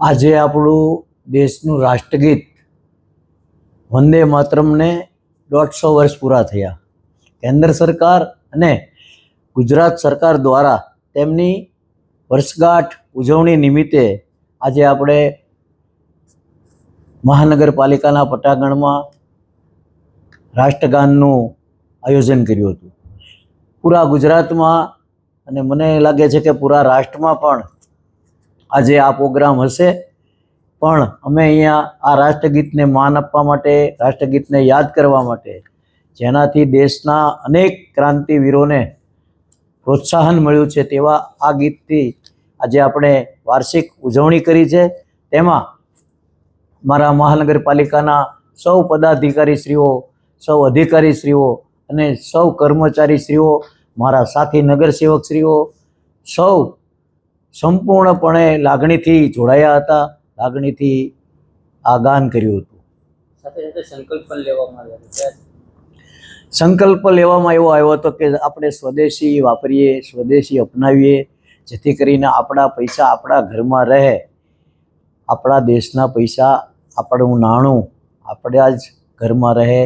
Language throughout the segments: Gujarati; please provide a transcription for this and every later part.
આજે આપણું દેશનું રાષ્ટ્રગીત વંદે માતરમને દોઢસો વર્ષ પૂરા થયા. કેન્દ્ર સરકાર અને ગુજરાત સરકાર દ્વારા તેમની વર્ષગાંઠ ઉજવણી નિમિત્તે આજે આપણે મહાનગરપાલિકાના પટાગણમાં રાષ્ટ્રગાનનું આયોજન કર્યું હતું. પૂરા ગુજરાતમાં અને મને લાગે છે કે પૂરા રાષ્ટ્રમાં પણ આજે આ પ્રોગ્રામ હશે. પણ અમે અહીંયા આ રાષ્ટ્રગીતને માન આપવા માટે, રાષ્ટ્રગીતને યાદ કરવા માટે, જેનાથી દેશના અનેક ક્રાંતિવીરોને પ્રોત્સાહન મળ્યું છે તેવા આ ગીતથી આજે આપણે વાર્ષિક ઉજવણી કરી છે. તેમાં મારા મહાનગરપાલિકાના સૌ પદાધિકારીશ્રીઓ, સૌ અધિકારીશ્રીઓ અને સૌ કર્મચારીશ્રીઓ, મારા સાથી નગરસેવકશ્રીઓ, સૌ સંપૂર્ણપણે લાગણીથી જોડાયા હતા લાગણીથી આ ગાન કર્યું હતું. સંકલ્પ લેવામાં આવ્યો સંકલ્પ લેવામાં એવો આવ્યો હતો કે આપણે સ્વદેશી વાપરીએ સ્વદેશી અપનાવીએ જેથી કરીને આપણા પૈસા આપણા ઘરમાં રહે આપણા દેશના પૈસા આપણું નાણું આપણા જ ઘરમાં રહે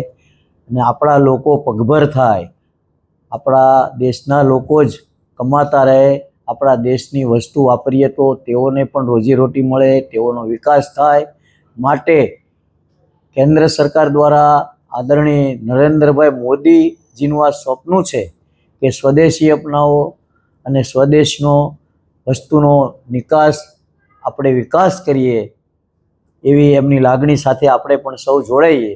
અને આપણા લોકો પગભર થાય આપણા દેશના લોકો જ કમાતા રહે આપણા દેશની વસ્તુ વાપરીએ તો તેઓને પણ રોજીરોટી મળે, તેઓનો વિકાસ થાય. માટે કેન્દ્ર સરકાર દ્વારા આદરણીય નરેન્દ્રભાઈ મોદીજીનું આ સ્વપ્ન છે કે સ્વદેશી અપનાવો અને સ્વદેશનો વસ્તુનો નિકાસ આપણે વિકાસ કરીએ એવી એમની લાગણી સાથે આપણે પણ સૌ જોડાઈએ.